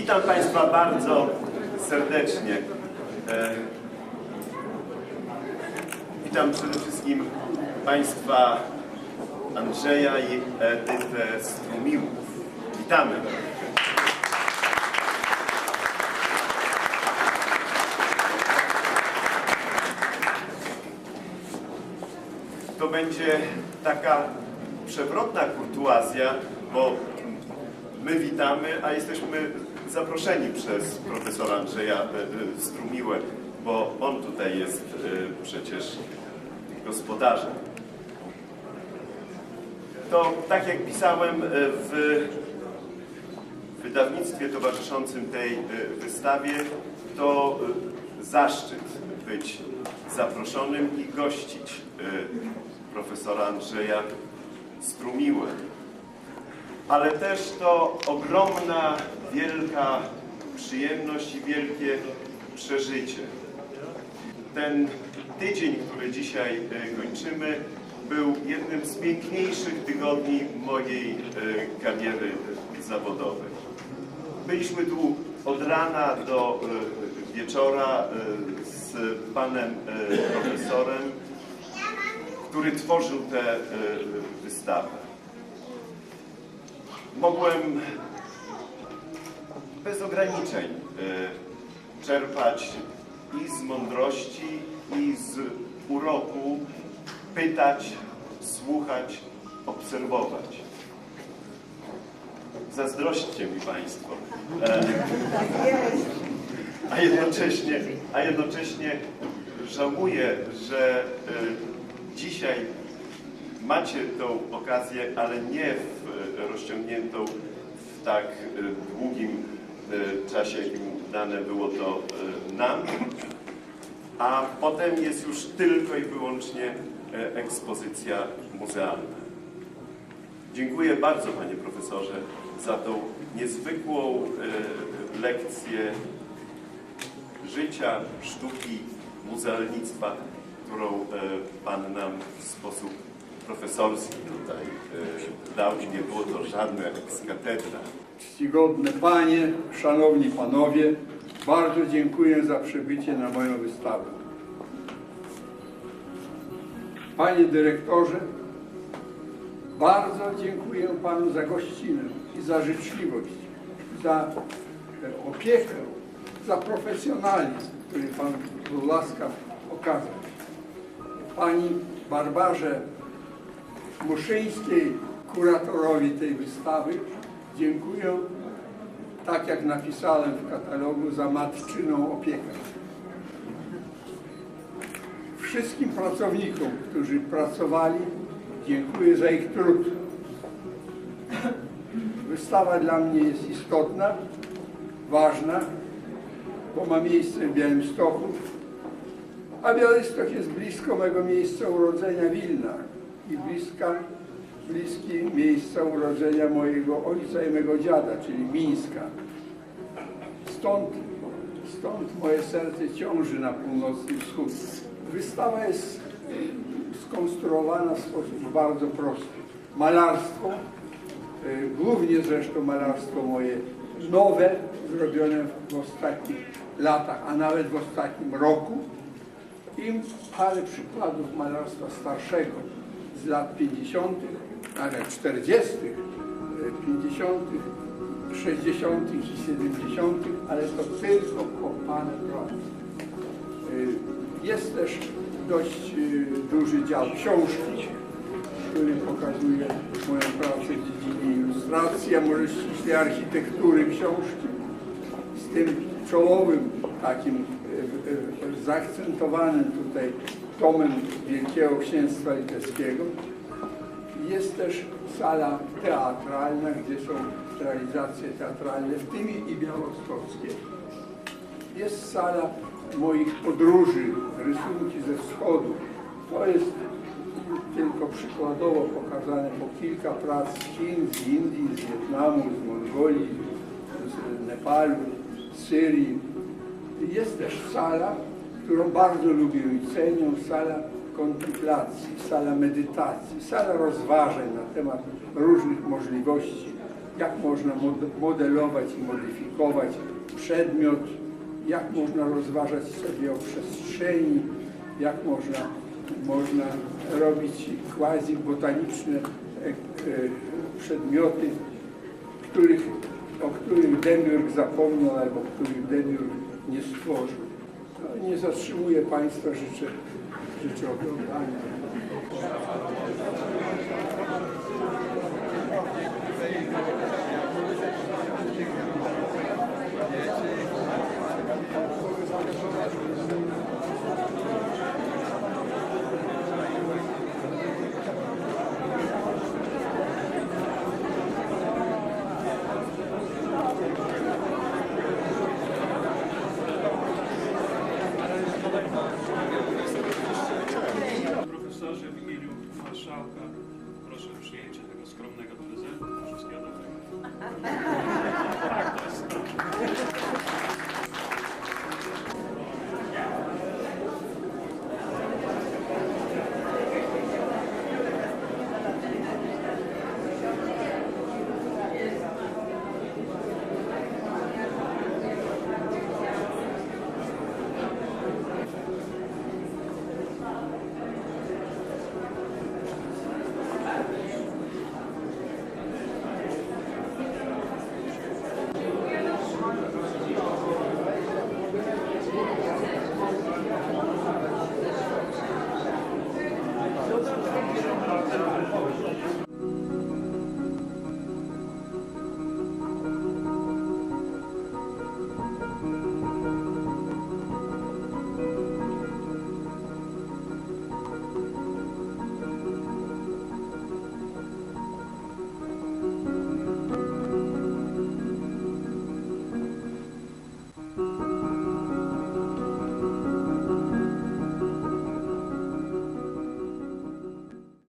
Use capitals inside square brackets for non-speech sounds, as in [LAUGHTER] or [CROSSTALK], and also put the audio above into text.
Witam Państwa bardzo serdecznie. E, Witam przede wszystkim Państwa Andrzeja i Edytę Strumiłów. Witamy. To będzie taka przewrotna kurtuazja, bo my witamy, a jesteśmy zaproszeni przez profesora Andrzeja e, e, Strumiłę, bo on tutaj jest e, przecież gospodarzem. To tak jak pisałem w wydawnictwie towarzyszącym tej wystawie, to zaszczyt być zaproszonym i gościć profesora Andrzeja Strumiłę. Ale też to ogromna, wielka przyjemność i wielkie przeżycie. Ten tydzień, który dzisiaj e, kończymy, był jednym z piękniejszych tygodni mojej e, kariery zawodowej. Byliśmy tu od rana do e, wieczora z panem profesorem, który tworzył tę wystawę. Mogłem bez ograniczeń e, czerpać i z mądrości, i z uroku, pytać, słuchać, obserwować. Zazdrośćcie mi Państwo. E, [LAUGHS] a jednocześnie, a jednocześnie żałuję, że e, dzisiaj macie tą okazję, ale nie w, e, rozciągniętą w tak długim czasie, jakim dane było to e, nam, a potem jest już tylko i wyłącznie e, ekspozycja muzealna. Dziękuję bardzo Panie Profesorze za tą niezwykłą e, lekcję życia, sztuki, muzealnictwa, którą Pan nam w sposób profesorski tutaj e, nie było to żadne ex cathedra. Czcigodne Panie, Szanowni Panowie, bardzo dziękuję za przybycie na moją wystawę. Panie Dyrektorze, bardzo dziękuję Panu za gościnę i za życzliwość, za e, opiekę, za profesjonalizm, który Pan łaskaw okazać. Pani Barbarze Muszyńskiej, kuratorowi tej wystawy, dziękuję, tak jak napisałem w katalogu, za matczyną opiekę. Wszystkim pracownikom, którzy pracowali, dziękuję za ich trud. Wystawa dla mnie jest istotna, ważna, bo ma miejsce w Białymstoku, a Białystok jest blisko mego miejsca urodzenia Wilna i bliska, bliski miejsca urodzenia mojego ojca i mego dziada, czyli Mińska. Stąd, stąd moje serce ciąży na północny wschód. Wystawa jest skonstruowana w sposób bardzo prosty. Malarstwo, y, głównie zresztą malarstwo moje nowe, zrobione w ostatnich latach, a nawet w ostatnim roku, i parę przykładów malarstwa starszego z lat 50., ale 40., y, 50., 60. i 70., ale to tylko kopane prace. Y, Jest też dość y, duży dział książki, który pokazuje moją pracę w dziedzinie ilustracji, a może ściśle architektury książki z tym czołowym takim e, e, zaakcentowanym tutaj tomem Wielkiego Księstwa Litewskiego. Jest też sala teatralna, gdzie są realizacje teatralne, w tym i białostockie. Jest sala moich podróży, rysunki ze wschodu. To jest tylko przykładowo pokazane po kilka prac z Chin, z Indii, z Wietnamu, z Mongolii, z Nepalu, z Syrii. Jest też sala, którą bardzo lubię i cenię, sala kontemplacji, sala medytacji, sala rozważań na temat różnych możliwości jak można mod- modelować i modyfikować przedmiot, jak można rozważać sobie o przestrzeni, jak można, można robić quasi-botaniczne e, e, przedmioty, których, o których Demiurg zapomniał albo których Demiurg nie stworzył. No, nie zatrzymuję Państwa, życzę, życzę oglądania. Profesorze,